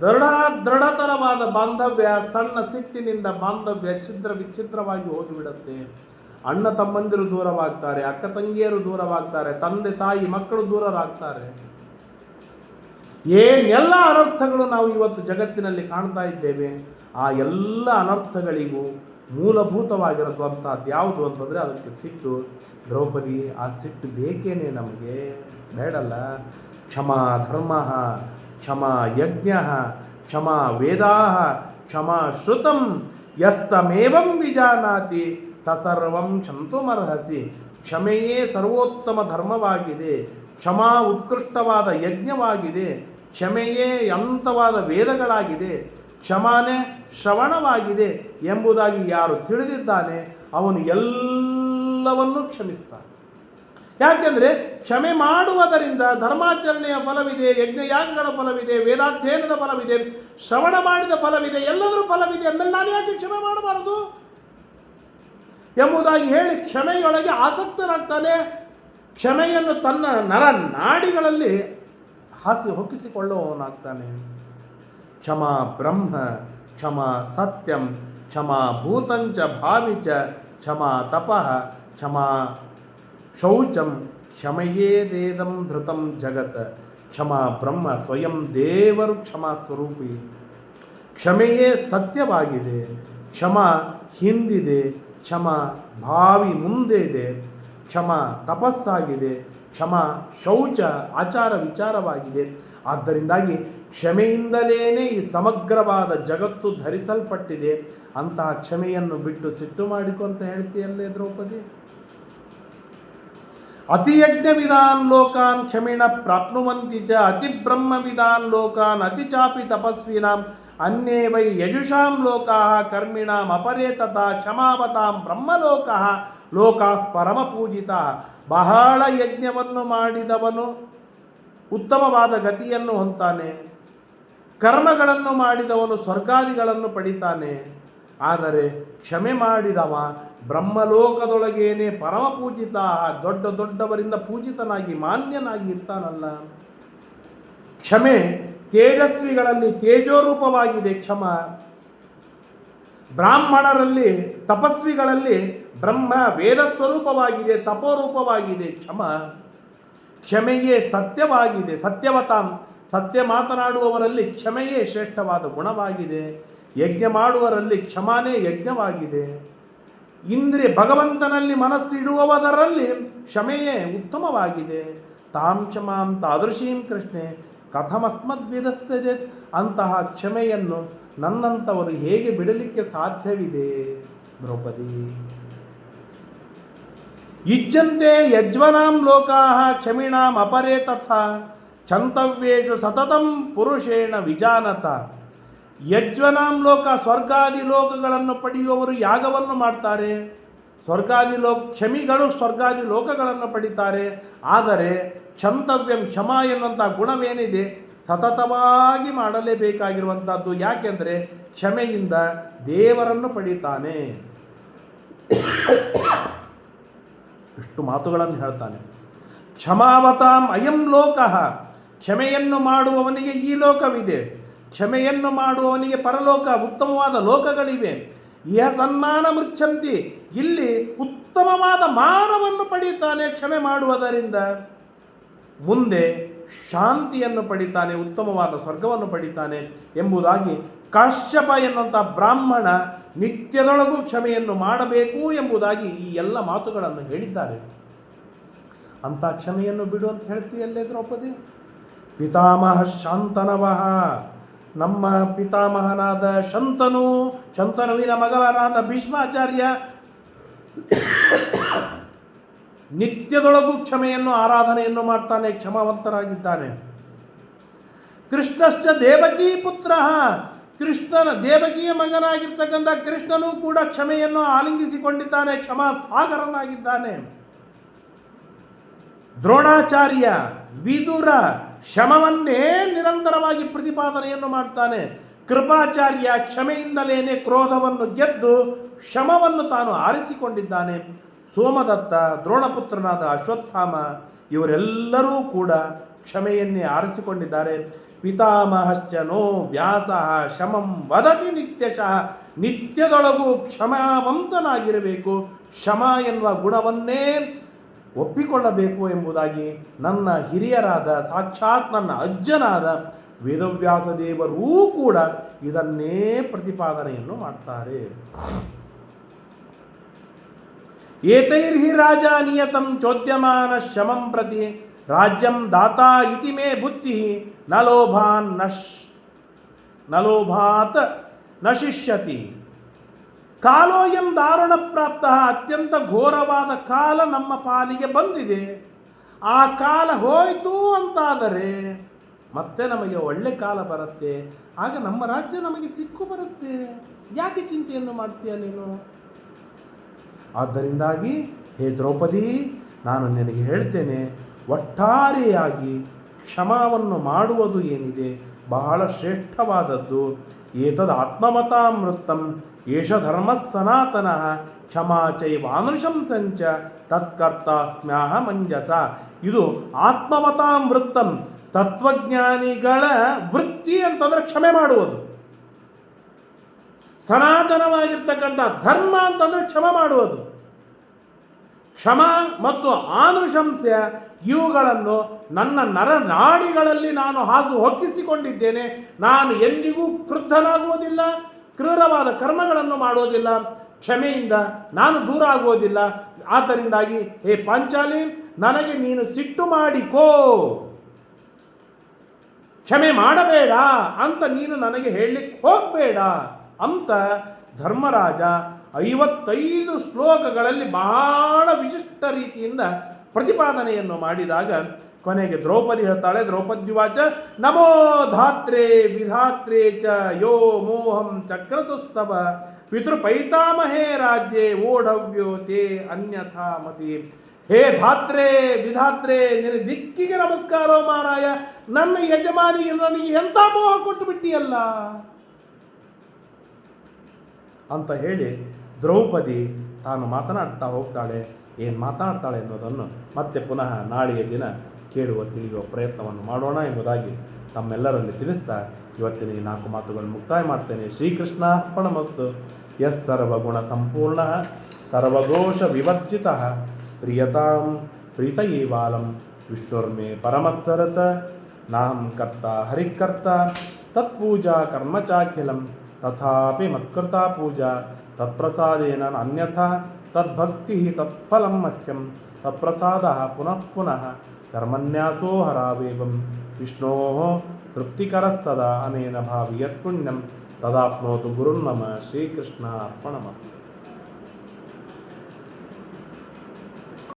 ದೃಢ ದೃಢತರವಾದ ಬಾಂಧವ್ಯ ಸಣ್ಣ ಸಿಟ್ಟಿನಿಂದ ಬಾಂಧವ್ಯ ಛಿದ್ರ ವಿಚ್ಛಿದ್ರವಾಗಿ ಹೋಗಿಬಿಡುತ್ತೆ. ಅಣ್ಣ ತಮ್ಮಂದಿರು ದೂರವಾಗ್ತಾರೆ, ಅಕ್ಕ ತಂಗಿಯರು ದೂರವಾಗ್ತಾರೆ, ತಂದೆ ತಾಯಿ ಮಕ್ಕಳು ದೂರರಾಗ್ತಾರೆ. ಏನೆಲ್ಲ ಅನರ್ಥಗಳು ನಾವು ಇವತ್ತು ಜಗತ್ತಿನಲ್ಲಿ ಕಾಣ್ತಾ ಇದ್ದೇವೆ? ಆ ಎಲ್ಲ ಅನರ್ಥಗಳಿಗೂ ಮೂಲಭೂತವಾಗಿರುವಂಥದ್ದು ಯಾವುದು ಅಂತಂದರೆ ಅದಕ್ಕೆ ಸಿಟ್ಟು. ದ್ರೌಪದಿ, ಆ ಸಿಟ್ಟು ಬೇಕೇನೆ ನಮಗೆ? ಬೇಡಲ್ಲ. ಕ್ಷಮಾ ಧರ್ಮ. ಕ್ಷಮಾ ಯಜ್ಞ, ಕ್ಷಮಾ ವೇದಾ, ಕ್ಷಮಾ ಶ್ರುತಂ, ಯಸ್ತಮೇವಂ ವಿಜಾನಾತಿ, ಸ ಸಸರ್ವಂ ಶಂತುಮರ್ಹಸಿ ಕ್ಷಮೆಯೇ ಸರ್ವೋತ್ತಮ ಧರ್ಮವಾಗಿದೆ, ಕ್ಷಮಾ ಉತ್ಕೃಷ್ಟವಾದ ಯಜ್ಞವಾಗಿದೆ, ಕ್ಷಮೆಯೇ ಅಂತವಾದ ವೇದಗಳಾಗಿದೆ, ಕ್ಷಮಾನೇ ಶ್ರವಣವಾಗಿದೆ ಎಂಬುದಾಗಿ ಯಾರು ತಿಳಿದಿದ್ದಾನೆ, ಅವನು ಎಲ್ಲವನ್ನೂ ಕ್ಷಮಿಸ್ತಾನೆ. ಯಾಕೆಂದರೆ ಕ್ಷಮೆ ಮಾಡುವುದರಿಂದ ಧರ್ಮಾಚರಣೆಯ ಫಲವಿದೆ, ಯಜ್ಞಯಾಗಗಳ ಫಲವಿದೆ, ವೇದಾಧ್ಯಯನದ ಫಲವಿದೆ, ಶ್ರವಣ ಮಾಡಿದ ಫಲವಿದೆ, ಎಲ್ಲದರೂ ಫಲವಿದೆ ಅಂದಮೇಲೆ ನಾನು ಯಾಕೆ ಕ್ಷಮೆ ಮಾಡಬಾರದು? ಎಂಬುದಾಗಿ ಹೇಳಿ ಕ್ಷಮೆಯೊಳಗೆ ಆಸಕ್ತನಾಗ್ತಾನೆ. ಕ್ಷಮೆಯನ್ನು ತನ್ನ ನರ ನಾಡಿಗಳಲ್ಲಿ ಹಾಸಿ ಹೊಕ್ಕಿಸಿಕೊಳ್ಳುವವನಾಗ್ತಾನೆ. ಕ್ಷಮಾ ಬ್ರಹ್ಮ, ಕ್ಷಮಾ ಸತ್ಯಂ, ಕ್ಷಮಾ ಭೂತಂಚ ಭಾವಿಚ, ಕ್ಷಮಾ ತಪಃ, ಕ್ಷಮಾ ಶೌಚಂ ಕ್ಷಮೆಯೇ ದೇದಂ ಧೃತಂ ಜಗತ್. ಕ್ಷಮಾ ಬ್ರಹ್ಮ ಸ್ವಯಂ ದೇವರು ಕ್ಷಮಾ ಸ್ವರೂಪಿ. ಕ್ಷಮೆಯೇ ಸತ್ಯವಾಗಿದೆ. ಕ್ಷಮ ಹಿಂದಿದೆ. ಕ್ಷಮ ಭಾವಿ ಮುಂದೆ ಇದೆ ಕ್ಷಮ ತಪಸ್ಸಾಗಿದೆ. ಕ್ಷಮ ಶೌಚ ಆಚಾರ ವಿಚಾರವಾಗಿದೆ. ಆದ್ದರಿಂದಾಗಿ ಕ್ಷಮೆಯಿಂದಲೇ ಈ ಸಮಗ್ರವಾದ ಜಗತ್ತು ಧರಿಸಲ್ಪಟ್ಟಿದೆ. ಅಂತಹ ಕ್ಷಮೆಯನ್ನು ಬಿಟ್ಟು ಸಿಟ್ಟು ಮಾಡಿಕೊಂತ ಹೇಳ್ತೀಯಲ್ಲೇ ದ್ರೌಪದಿ? ಅತಿಯಜ್ಞ ವಿಧಾನ್ ಲೋಕಾನ್ ಕ್ಷಮಿಣ ಪ್ರಾಪ್ನುವಂತಿ ಚ ಅತಿ ಬ್ರಹ್ಮ ವಿಧಾನ್ ಲೋಕಾನ್ ಅತಿ ಚಾಪಿ ತಪಸ್ವಿನಾಂ ಅನ್ಯೇ ವೈ ಯಜುಷಾಂ ಲೋಕಾ ಕರ್ಮಿಣಾಂ ಅಪರೇತತ ಕ್ಷಮಾವತಾಂ ಬ್ರಹ್ಮಲೋಕ ಲೋಕ ಪರಮ ಪೂಜಿತ ಬಹಳ ಯಜ್ಞವನ್ನು ಮಾಡಿದವನು ಉತ್ತಮವಾದ ಗತಿಯನ್ನು ಹೊಂತಾನೆ ಕರ್ಮಗಳನ್ನು ಮಾಡಿದವನು ಸ್ವರ್ಗಾದಿಗಳನ್ನು ಪಡಿತಾನೆ. ಆದರೆ ಕ್ಷಮೆ ಮಾಡಿದವ ಬ್ರಹ್ಮಲೋಕದೊಳಗೇನೆ ಪರಮ ಪೂಜಿತ ದೊಡ್ಡ ದೊಡ್ಡವರಿಂದ ಪೂಜಿತನಾಗಿ ಮಾನ್ಯನಾಗಿ ಇರ್ತಾನಲ್ಲ. ಕ್ಷಮೆ ತೇಜಸ್ವಿಗಳಲ್ಲಿ ತೇಜೋರೂಪವಾಗಿದೆ ಕ್ಷಮ. ಬ್ರಾಹ್ಮಣರಲ್ಲಿ, ತಪಸ್ವಿಗಳಲ್ಲಿ ಬ್ರಹ್ಮ ವೇದ ಸ್ವರೂಪವಾಗಿದೆ, ತಪೋರೂಪವಾಗಿದೆ ಕ್ಷಮ. ಕ್ಷಮೆಯೇ ಸತ್ಯವಾಗಿದೆ, ಸತ್ಯವತಾಂ. ಸತ್ಯ ಮಾತನಾಡುವವರಲ್ಲಿ ಕ್ಷಮೆಯೇ ಶ್ರೇಷ್ಠವಾದ ಗುಣವಾಗಿದೆ. ಯಜ್ಞ ಮಾಡುವರಲ್ಲಿ ಕ್ಷಮಾನೇ ಯಜ್ಞವಾಗಿದೆ. ಇಂದ್ರಿ ಭಗವಂತನಲ್ಲಿ ಮನಸ್ಸಿಡುವವರಲ್ಲಿ ಕ್ಷಮೆಯೇ ಉತ್ತಮವಾಗಿದೆ. ತಾಂ ಕ್ಷಮಾಂ ತಾದೃಶೀಂ ಕೃಷ್ಣೆ ಕಥಮಸ್ಮದ್ವಿದಸ್ತಜತ್ ಅಂತಹ ಕ್ಷಮೆಯನ್ನು ನನ್ನಂಥವರು ಹೇಗೆ ಬಿಡಲಿಕ್ಕೆ ಸಾಧ್ಯವಿದೆ? ದ್ರೌಪದಿ. ಇಚ್ಛಂತೆ ಯಜ್ವನಾಂ ಲೋಕಾ ಕ್ಷಮಿಣಾಂ ಅಪರೇ ತಥಾ ಚಂತವ್ಯೇಷು ಸತತಂ ಪುರುಷೇಣ ವಿಜಾನತ. ಯಜ್ವನಾಂ ಲೋಕ, ಸ್ವರ್ಗಾದಿ ಲೋಕಗಳನ್ನು ಪಡೆಯುವವರು ಯಾಗವನ್ನು ಮಾಡ್ತಾರೆ? ಸ್ವರ್ಗಾದಿ ಲೋಕ, ಕ್ಷಮಿಗಳು ಸ್ವರ್ಗಾದಿ ಲೋಕಗಳನ್ನು ಪಡಿತಾರೆ. ಆದರೆ ಕ್ಷಂತವ್ಯಂ ಕ್ಷಮ ಎನ್ನುವಂಥ ಗುಣವೇನಿದೆ? ಸತತವಾಗಿ ಮಾಡಲೇಬೇಕಾಗಿರುವಂಥದ್ದು ಯಾಕೆಂದರೆ ಕ್ಷಮೆಯಿಂದ ದೇವರನ್ನು ಪಡೀತಾನೆ. ಇಷ್ಟು ಮಾತುಗಳನ್ನು ಹೇಳ್ತಾನೆ. ಕ್ಷಮಾವತಾಂ ಅಯಂ ಲೋಕಃ. ಕ್ಷಮೆಯನ್ನು ಮಾಡುವವನಿಗೆ ಈ ಲೋಕವಿದೆ. ಕ್ಷಮೆಯನ್ನು ಮಾಡುವವನಿಗೆ ಪರಲೋಕ ಉತ್ತಮವಾದ ಲೋಕಗಳಿವೆ. ಇಹ ಸನ್ಮಾನ ಮೃಚ್ಛಂತಿ. ಇಲ್ಲಿ ಉತ್ತಮವಾದ ಮಾನವನ್ನು ಪಡೀತಾನೆ ಕ್ಷಮೆ ಮಾಡುವುದರಿಂದ ಮುಂದೆ ಶಾಂತಿಯನ್ನು ಪಡಿತಾನೆ, ಉತ್ತಮವಾದ ಸ್ವರ್ಗವನ್ನು ಪಡಿತಾನೆ ಎಂಬುದಾಗಿ ಕಾಶ್ಯಪ ಎನ್ನುವಂಥ ಬ್ರಾಹ್ಮಣ ನಿತ್ಯದೊಳಗೂ ಕ್ಷಮೆಯನ್ನು ಮಾಡಬೇಕು ಎಂಬುದಾಗಿ ಈ ಎಲ್ಲ ಮಾತುಗಳನ್ನು ಹೇಳಿದ್ದಾರೆ. ಅಂಥ ಕ್ಷಮೆಯನ್ನು ಬಿಡು ಅಂತ ಹೇಳ್ತೀಯಲ್ಲೇ ದ್ರೌಪದಿ? ಪಿತಾಮಹ ಶಾಂತನವಃ ನಮ್ಮ ಪಿತಾಮಹನಾದ ಶಂತನು, ಶಂತನುವಿನ ಮಗವನಾದ ಭೀಷ್ಮಾಚಾರ್ಯ ನಿತ್ಯದೊಳಗೂ ಕ್ಷಮೆಯನ್ನು, ಆರಾಧನೆಯನ್ನು ಮಾಡ್ತಾನೆ, ಕ್ಷಮಾವಂತರಾಗಿದ್ದಾನೆ. ಕೃಷ್ಣಶ್ಚ ದೇವಕೀ ಪುತ್ರ, ಕೃಷ್ಣನ ದೇವಕಿಯ ಮಗನಾಗಿರ್ತಕ್ಕಂಥ ಕೃಷ್ಣನೂ ಕೂಡ ಕ್ಷಮೆಯನ್ನು ಆಲಿಂಗಿಸಿಕೊಂಡಿದ್ದಾನೆ, ಕ್ಷಮಾ ಸಾಗರನಾಗಿದ್ದಾನೆ. ದ್ರೋಣಾಚಾರ್ಯ ವಿದುರ ಶಮವನ್ನೇ ನಿರಂತರವಾಗಿ ಪ್ರತಿಪಾದನೆಯನ್ನು ಮಾಡ್ತಾನೆ. ಕೃಪಾಚಾರ್ಯ ಕ್ಷಮೆಯಿಂದಲೇನೆ ಕ್ರೋಧವನ್ನು ಗೆದ್ದು ಶಮವನ್ನು ತಾನು ಆರಿಸಿಕೊಂಡಿದ್ದಾನೆ. ಸೋಮದತ್ತ ದ್ರೋಣಪುತ್ರನಾದ ಅಶ್ವತ್ಥಾಮ ಇವರೆಲ್ಲರೂ ಕೂಡ ಕ್ಷಮೆಯನ್ನೇ ಆರಿಸಿಕೊಂಡಿದ್ದಾರೆ. ಪಿತಾಮಹಶ್ಚನೋ ವ್ಯಾಸ ಶಮಂ ವದತಿ ನಿತ್ಯಶಃ, ನಿತ್ಯದೊಳಗೂ ಕ್ಷಮಾವಂತನಾಗಿರಬೇಕು. ಶಮ ಎನ್ನುವ ಗುಣವನ್ನೇ ಒಪ್ಪಿಕೊಳ್ಳಬೇಕು ಎಂಬುದಾಗಿ ನನ್ನ ಹಿರಿಯರಾದ, ಸಾಕ್ಷಾತ್ ನನ್ನ ಅಜ್ಜನಾದ ವೇದವ್ಯಾಸ ದೇವರೂ ಕೂಡ ಇದನ್ನೇ ಪ್ರತಿಪಾದನೆಯನ್ನು ಮಾಡ್ತಾರೆ. ಏತೈರ್ಹಿ ರಾಜ ನಿಯತಂ ಚೋದ್ಯಮಾನ ಶಮಂ ಪ್ರತಿ ರಾಜ್ಯಂ ದಾತಾ ಇತಿ ಮೇ ಬುದ್ಧಿ ನಲೋಭಾನ್ ಲೋಭಾನ್ ನಶ್ ನಲೋಭಾತ್ ಲೋಭಾತ್ನ ಶಿಷ್ಯತಿ ಕಾಲೋಯಂ ದಾರುಣ ಪ್ರಾಪ್ತ ಅತ್ಯಂತ ಘೋರವಾದ ಕಾಲ ನಮ್ಮ ಪಾಲಿಗೆ ಬಂದಿದೆ. ಆ ಕಾಲ ಹೋಯಿತು ಅಂತಾದರೆ ಮತ್ತೆ ನಮಗೆ ಒಳ್ಳೆ ಕಾಲ ಬರುತ್ತೆ. ಆಗ ನಮ್ಮ ರಾಜ್ಯ ನಮಗೆ ಸಿಕ್ಕು ಬರುತ್ತೆ. ಯಾಕೆ ಚಿಂತೆಯನ್ನು ಮಾಡ್ತೀಯ ನೀನು? ಆದ್ದರಿಂದಾಗಿ, ಹೇ ದ್ರೌಪದಿ, ನಾನು ನಿನಗೆ ಹೇಳ್ತೇನೆ, ಒಟ್ಟಾರೆಯಾಗಿ ಕ್ಷಮಾವನ್ನು ಮಾಡುವುದು ಏನಿದೆ? ಬಹಳ ಶ್ರೇಷ್ಠವಾದದ್ದು. ಏತದ ಆತ್ಮಮತಾಮೃತಂ ಏಷ ಧರ್ಮ ಸನಾತನ ಕ್ಷಮಾ ಚೈವಾನುಶಂಸಂಚ ತತ್ಕರ್ತಾಸ್ಮ್ಯಾಹ ಮಂಜಸ. ಇದು ಆತ್ಮಮತಾಮೃತಂ ತತ್ವಜ್ಞಾನಿಗಳ ವೃತ್ತಿ ಅಂತಂದ್ರೆ ಕ್ಷಮೆ ಮಾಡುವುದು. ಸನಾತನವಾಗಿರ್ತಕ್ಕಂಥ ಧರ್ಮ ಅಂತಂದ್ರೆ ಕ್ಷಮೆ ಮಾಡುವುದು. ಕ್ಷಮ ಮತ್ತು ಆನುಶಂಸ್ಯ ಇವುಗಳನ್ನು ನನ್ನ ನರನಾಡಿಗಳಲ್ಲಿ ನಾನು ಹಾಸು ಹೊಕ್ಕಿಸಿಕೊಂಡಿದ್ದೇನೆ. ನಾನು ಎಂದಿಗೂ ಕ್ರುದ್ಧನಾಗುವುದಿಲ್ಲ ಕ್ರೂರವಾದ ಕರ್ಮಗಳನ್ನು ಮಾಡೋದಿಲ್ಲ ಕ್ಷಮೆಯಿಂದ ನಾನು ದೂರ ಆಗುವುದಿಲ್ಲ. ಆದ್ದರಿಂದಾಗಿ, ಹೇ ಪಾಂಚಾಲಿ, ನನಗೆ ನೀನು ಸಿಟ್ಟು ಮಾಡಿಕೋ. ಕ್ಷಮೆ ಮಾಡಬೇಡ ಅಂತ ನೀನು ನನಗೆ ಹೇಳಲಿಕ್ಕೆ ಹೋಗಬೇಡ ಅಂತ ಧರ್ಮರಾಜ ಐವತ್ತೈದು ಶ್ಲೋಕಗಳಲ್ಲಿ ಬಹಳ ವಿಶಿಷ್ಟ ರೀತಿಯಿಂದ ಪ್ರತಿಪಾದನೆಯನ್ನು ಮಾಡಿದಾಗ ಕೊನೆಗೆ ದ್ರೌಪದಿ ಹೇಳ್ತಾಳೆ, ದ್ರೌಪದ್ಯುವಾಚ, ನಮೋ ಧಾತ್ರೆ ವಿಧಾತ್ರೆ ಚ ಯೋ ಮೋಹಂ ಚಕ್ರತುಸ್ತವ, ಪಿತೃಪೈತಾಮಹೇ ರಾಜ್ಯೆ ಓಢವ್ಯೋ ತೇ ಅನ್ಯಥಾ ಮತಿ. ಹೇ ಧಾತ್ರೆ ವಿಧಾತ್ರೆ, ನಿನ್ನ ದಿಕ್ಕಿಗೆ ನಮಸ್ಕಾರ ಮಾರಾಯ, ನನ್ನ ಯಜಮಾನಿಗೆ ನನಗೆ ಎಂಥ ಮೋಹ ಕೊಟ್ಟು ಬಿಟ್ಟಿಯಲ್ಲ? ಅಂತ ಹೇಳಿ ದ್ರೌಪದಿ ತಾನು ಮಾತನಾಡ್ತಾ ಹೋಗ್ತಾಳೆ. ಏನು ಮಾತನಾಡ್ತಾಳೆ ಅನ್ನೋದನ್ನು ಮತ್ತೆ ಪುನಃ ನಾಳೆಯ ದಿನ ಕೇಳುವ, ತಿಳಿಯುವ ಪ್ರಯತ್ನವನ್ನು ಮಾಡೋಣ ಎಂಬುದಾಗಿ ತಮ್ಮೆಲ್ಲರಲ್ಲಿ ತಿಳಿಸ್ತಾ ಇವತ್ತಿನ ಈ ನಾಲ್ಕು ಮಾತುಗಳನ್ನು ಮುಕ್ತಾಯ ಮಾಡ್ತೇನೆ. ಶ್ರೀಕೃಷ್ಣ ಅರ್ಪಣಮಸ್ತು ಎಸ್ ಸರ್ವಗುಣ ಸಂಪೂರ್ಣ, ಸರ್ವದೋಷ ವಿವರ್ಜಿತ, ಪ್ರಿಯತಾಂ ಪ್ರೀತಯೇವಾಲಂ ವಿಷ್ಣುರ್ಮೇ ಪರಮಸ್ಸರತ ನಾಂ ಕರ್ತ ಹರಿಕರ್ತ, ತತ್ಪೂಜಾ ಕರ್ಮಚಾಖಿಲಂ ತಥಾಪಿ ಮತ್ಕೃತಾ ಪೂಜಾ, ತತ್ಪ್ರಸಾದೇನ ಅನ್ಯಥಾ ತದ್ಭಕ್ತಿ ತತ್ಫಲಂ ಮಹ್ಯಂ, ತತ್ಪ್ರಸಾದ ಪುನಃ ಪುನಃ. ಕರ್ಮನ್ಯಾಸೋ ಹರಾವೇವಂ ವಿಷ್ಣೋ ತೃಪ್ತಿಕರಃ ಸದಾ ಅನೇನ ಭಾವಿ ಯತ್ಪುಣ್ಯಂ ತದಾಪ್ನೋತು ಗುರುರ್ಮಮ ಶ್ರೀಕೃಷ್ಣ ಅರ್ಪಣಮಸ್ತು